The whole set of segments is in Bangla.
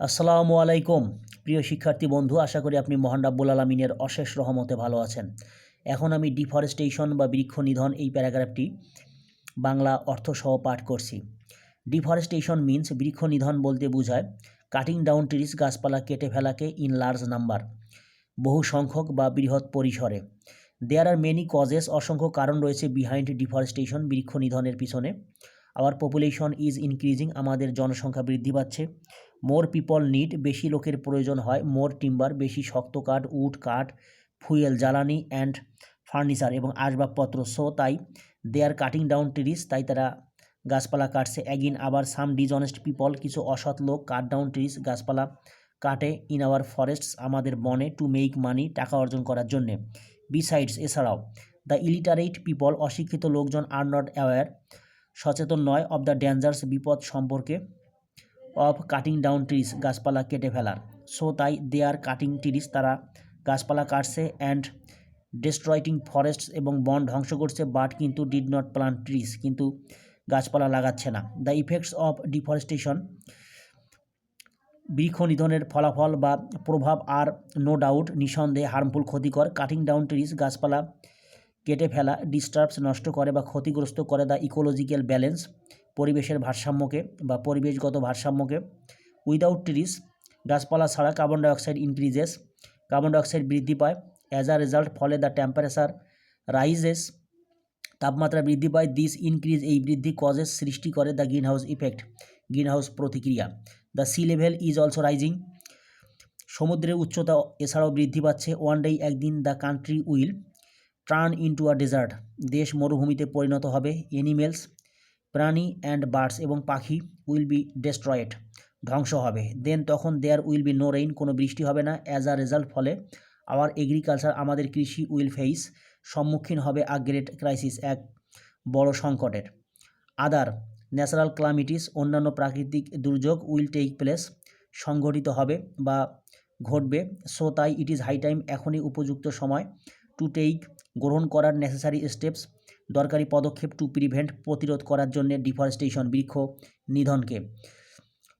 আসসালামু আলাইকুম। প্রিয় শিক্ষার্থী বন্ধু, আশা করি আপনি মহান রাব্বুল আলমিনের অশেষ রহমতে ভালো আছেন। এখন আমি ডিফরেস্টেশন বা বৃক্ষ নিধন এই প্যারাগ্রাফটি বাংলা অর্থ সহ পাঠ করছি। ডিফরেস্টেশন মিন্স বৃক্ষ নিধন বলতে বোঝায় কাটিং ডাউন ট্রিস গাছপালা কেটে ফেলাকে ইন লার্জ নাম্বার বহু সংখ্যক বা বৃহৎ পরিসরে। দেয়ার আর মেনি কজেস অসংখ্য কারণ রয়েছে বিহাইন্ড ডিফরেস্টেশন বৃক্ষ নিধনের পিছনে। আওয়ার পপুলেশন ইজ ইনক্রিজিং আমাদের জনসংখ্যা বৃদ্ধি পাচ্ছে। মোর পিপল নিড বেশি লোকের প্রয়োজন হয় মোর টিম্বার বেশি শক্ত কাঠ উড কাঠ ফুয়েল জ্বালানি অ্যান্ড ফার্নিচার এবং আসবাবপত্র। সো তাই they are cutting down trees তাই তারা গাছপালা কাটছে। অ্যাগিন আবার সাম ডিজনেস্ট পিপল কিছু অসৎ লোক কাট ডাউন ট্রিস গাছপালা কাটে ইন আওয়ার ফরেস্টস আমাদের বনে টু মেক মানি টাকা অর্জন করার জন্যে। বিসাইডস এছাড়াও দ্য ইলিটারেট পিপল অশিক্ষিত লোকজন আর নট অ্যাওয়ার সচেতন নয় অব দ্য ডেঞ্জার্স বিপদ সম্পর্কে। অফ কাটিং ডাউন ট্রিস গাছপালা কেটে ফেলার। সো তাই দে আর কাটিং ট্রিস তারা গাছপালা কাটছে অ্যান্ড ডিস্ট্রয়টিং ফরেস্ট এবং বন ধ্বংস করছে, বাট কিন্তু ডিড নট প্লান্ট ট্রিস কিন্তু গাছপালা লাগাচ্ছে না। দ্য ইফেক্টস অফ ডিফরেস্টেশন বৃক্ষ নিধনের ফলাফল বা প্রভাব আর নো ডাউট, নিঃসন্দেহে হার্মফুল, ক্ষতিকর। কাটিং ডাউন ট্রিস গাছপালা কেটে ফেলা, ডিস্টার্বস নষ্ট করে বা ক্ষতিগ্রস্ত করে দ্য ইকোলজিক্যাল ব্যালেন্স পরিবেশের ভারসাম্যকে বা পরিবেশগত ভারসাম্যকে। উইদাউট ট্রিস গাছপালা ছাড়া carbon dioxide increases carbon dioxide বৃদ্ধি পায়। অ্যাজ আ রেজাল্ট ফলে দ্য টেম্পারেচার রাইজেস তাপমাত্রা বৃদ্ধি পায়। দিস ইনক্রিজ এই বৃদ্ধি কজেস সৃষ্টি করে the green house effect green house প্রতিক্রিয়া। The sea level is also rising সমুদ্রের উচ্চতা এছাড়াও বৃদ্ধি পাচ্ছে। ওয়ান ডে একদিন the country will turn into a desert দেশ মরুভূমিতে পরিণত হবে। এনিমেলস প্রাণী অ্যান্ড বার্ডস এবং পাখি উইল বি ডেস্ট্রয়েড ধ্বংস হবে। দেন তখন there will be no rain কোনো বৃষ্টি হবে না। অ্যাজ আ রেজাল্ট ফলে আওয়ার এগ্রিকালচার আমাদের কৃষি উইল ফেইস সম্মুখীন হবে আ গ্রেট ক্রাইসিস এক বড় সংকটের। আদার ন্যাচারাল ক্লামিটিস অন্যান্য প্রাকৃতিক দুর্যোগ উইল টেক প্লেস সংঘটিত হবে বা ঘটবে। সো তাই ইট ইজ হাই টাইম এখনই উপযুক্ত সময় টু টেক গ্রহণ করার নেসেসারি স্টেপস দরকারি পদক্ষেপ টু প্রিভেন্ট প্রতিরোধ করার জন্য ডিফরেস্টেশন বৃক্ষ নিধনকে।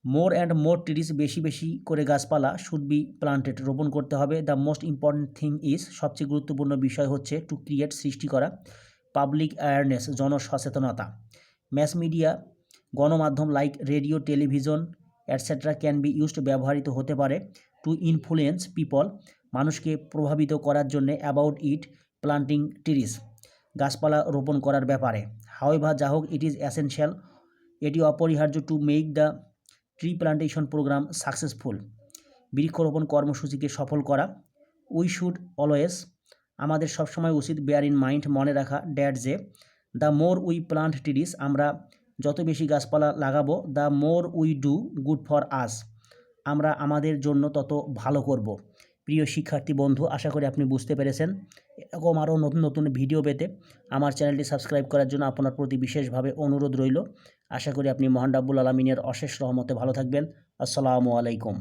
মোর অ্যান্ড মোর ট্রিস বেশি বেশি করে গাছপালা শুড বি প্লান্টেড রোপণ করতে হবে। The most important thing is সবচেয়ে গুরুত্বপূর্ণ বিষয় হচ্ছে টু ক্রিয়েট সৃষ্টি করা পাবলিক অ্যাওয়ারনেস জনসচেতনতা। ম্যাস মিডিয়া গণমাধ্যম like radio television etcetera can be used ব্যবহৃত হতে পারে টু ইনফ্লুয়েন্স পিপল মানুষকে প্রভাবিত করার জন্যে অ্যাবাউট ইট প্লান্টিং ট্রিস গাছপালা রোপণ করার ব্যাপারে। হাওয়েভার যা হোক ইট ইজ অ্যাসেনশিয়াল এটি অপরিহার্য to make the tree plantation programme successful বৃক্ষরোপণ কর্মসূচিকে সফল করা উই শুড অলওয়েজ আমাদের সবসময় উচিত বেয়ার ইন মাইন্ড মনে রাখা ড্যাট যে the more we plant trees আমরা যত বেশি গাছপালা লাগাবো the more we do good for us আমরা আমাদের জন্য তত ভালো করব। প্রিয় শিক্ষার্থী বন্ধু, আশা করি আপনি বুঝতে পেরেছেন। এরকম আরও নতুন নতুন ভিডিও পেতে আমার চ্যানেলটি সাবস্ক্রাইব করার জন্য আপনার প্রতি বিশেষভাবে অনুরোধ রইল। আশা করি আপনি মহান রাব্বুল আলমিনের অশেষ রহমতে ভালো থাকবেন। আসসালামু আলাইকুম।